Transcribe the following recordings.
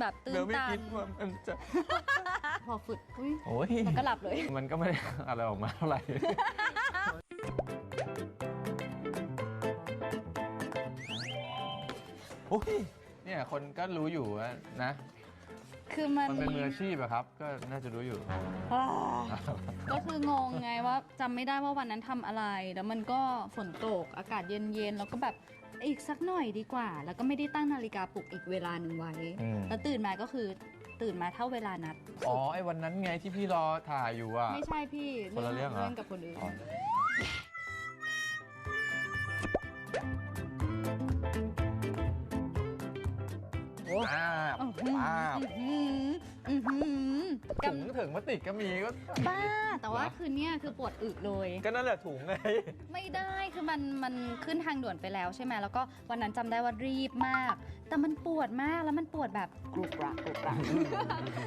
แบบตื่เบนลไม่ตัคินดว่ามันจะ พอฝึกอุ้ยโอ้ยมันก็หลับเลย มันก็ไม่ได้อะไรออกมาเท่าไหร่ โอ้ยเนี่ยคนก็รู้อยู่ว่านะ คือมันมันเป็นมืออาชีพอะครับ ก็น่าจะรู้อยู่อ่าก็คืองงไงว่าจำไม่ได้ว่าวันนั้นทำอะไร แล้วมันก็ฝนตกอากาศเย็นๆ แล้วก็แบบอีกสักหน่อยดีกว่า แล้วก็ไม่ได้ตั้งนาฬิกาปลุกอีกเวลาหนึ่งไว้ อืม แล้วตื่นมาก็คือตื่นมาเท่าเวลานัด อ๋อไอ้วันนั้นไงที่พี่รอถ่ายอยู่อะ ไม่ใช่พี่คนละเรื่องเหรอเล่นกับคนอื่น อ๋อ อ้าวอื้อหืออ้าวอื้อหืออื้อหือกถุงถึงพลาสติกก็มีก็ำบ้า แต่ว่าคืนเนี้ยคือปวดอึเลย ก็นั่นแหละถุงไง ไม่ได้คือมันมันขึ้นทางด่วนไปแล้วใช่ไหมแล้วก็วันนั้นจำได้ว่ารีบมาก แต่มันปวดมากแล้วมันปวดแบบกรุบกระกรุบกระ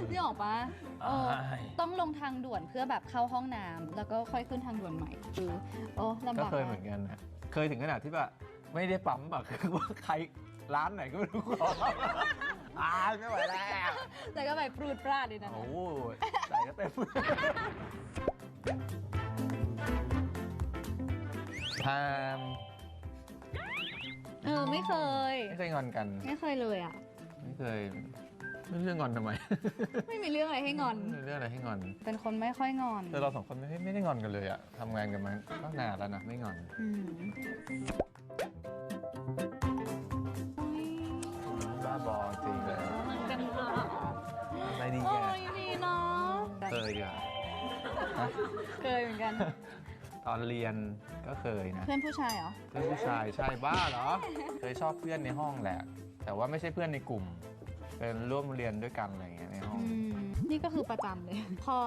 นี่ออกปะเออใช่ ต้องลงทางด่วนเพื่อแบบเข้าห้องน้ำแล้วก็ค่อยขึ้นทางด่วนใหม่คือโอ้ลำก็บากเคยเหมือนกันนะเคยถึงขนาดที่แบบไม่ได้ปั๊มแบบคือว่าใคร ร้านไหนก็ไม่รู้ขออ่านไม่ไหวแล้วแต่ก็แบบปรูดปราดเลยนะโอ้โหใส่ก็เต็มทามเออไม่เคย ไม่เคยงอนกัน ไม่เคยเลยอะ ไม่เคย ไม่เรื่องงอนทำไม ไม่มีเรื่องอะไรให้งอน ไม่มีเรื่องอะไรให้งอน เป็นคนไม่ค่อยงอนแต่เราสองคนไม่ไม่ได้งอนกันเลยอะทำงานกันมาตั้งนานแล้วนะไม่งอน อืม เคยเหมือนกัน ตอนเรียนก็เคยนะ เพื่อนผู้ชายเหรอ เพื่อนผู้ชายใช่บ้าเหรอ เคยชอบเพื่อนในห้องแหละ แต่ว่าไม่ใช่เพื่อนในกลุ่ม เป็นร่วมเรียนด้วยกันอะไรอย่างเงี้ยในห้องอืมนี่ก็คือประจำเลย พอ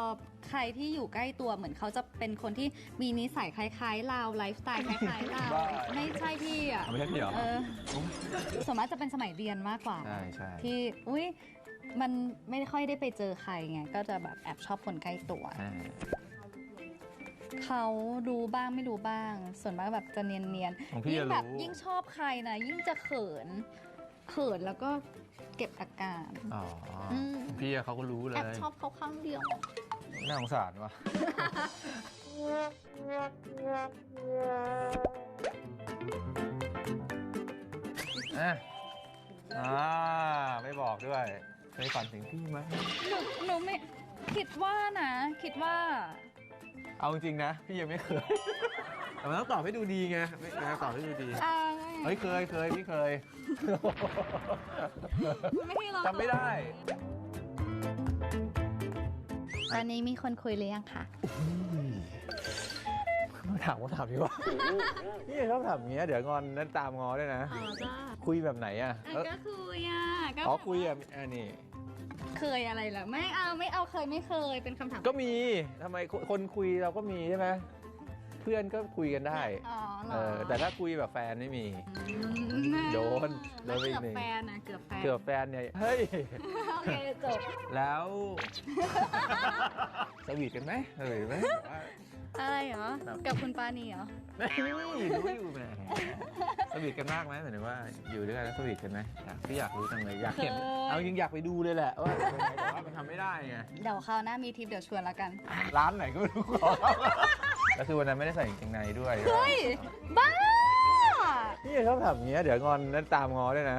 ใครที่อยู่ใกล้ตัวเหมือนเขาจะเป็นคนที่มีนิสัยคล้ายๆเราไลฟ์สไตล์คล้ายๆเราบ้า ไม่ใช่พี่อะ ไม่ใช่พี่เหรอ เออส่วนมากจะเป็นสมัยเรียนมากกว่า ใช่ใช่ ที่ อุ้ยมันไม่ค่อยได้ไปเจอใครไง ก็จะแบบแอบชอบคนใกล้ตัวใช่ เขารู้บ้างไม่รู้บ้าง ส่วนมากแบบจะเนียนของๆพี่ยิ่งอะแบบรู้ ยิ่งชอบใครนะยิ่งจะเขิน เขินแล้วก็เก็บอาการ อ๋ออมของพี่อะเขาก็รู้เลแอยบชอบเขาข้างเดียว น่าสงสารว่ะ อะอ่าไม่บอกด้วยเคยฝันถึงพี่ไหมหนูหนูไม่คิดว่านะ คิดว่า เอาจริงๆนะ พี่ยังไม่เคย แต่มันต้องตอบให้ดูดีไงไม่ไม่ตอบให้ดูดี อ่าเฮ้ยเคยเคยพี่เคย ไม่ให้เราจำไม่ได้ ตอนนี้มีคนคุยหรือยังคะถามว่าถามดีกว่าพี่ชอบถามอย่างเงี้ยเดี๋ยวงอนนั้นตามงอด้วยนะ อ๋อจ้าคุยแบบไหนอะเอ้ยก็คุยอะก็อ๋อคุยอะอันนี้ เคยอะไรเหรอไม่เอาไม่เอาเคยไม่เคยเป็นคำถามก็มีทำไมคนคนคุยเราก็มีใช่ไหมเพื่อนก็คุยกันได้ อ๋อเหรเอออแต่ถ้าคุยแบบแฟนไม่มี อืมโด นโดแล้วนไปอีเกืกอบหนึ่งแฟนนะเกือบแฟนเกือบแฟนเนี่ยเฮ้ย โอเคจบแล้วสวีทกันไหมสวีทไหมแบบว่า อะไรเหรอแบบกับคุณปานีเหรอ ไม่รู้อยู่แหมสวีทกันมากไหมหมายถึงว่าอยู่ด้วยกันแล้วสวีทกันไหมอยากพี่อยากรู้จังเลยอยากเห็นเคย เอาจริงอยากไปดูเลยแหละว่าเป็นไงแต่ว่ามันทำไม่ได้ไงเดี๋ยวคราวหน้ามีทริปเดี๋ยวชวนแล้วกันร้านไหนก็ไม่รู้ขอแล้วคือวันนั้นไม่ได้ใส่กางเกงในด้วย เฮ้ย บ้า นี่ชอบทำอย่างเงี้ยเดี๋ยวงอนนั้นตามงอด้วยนะ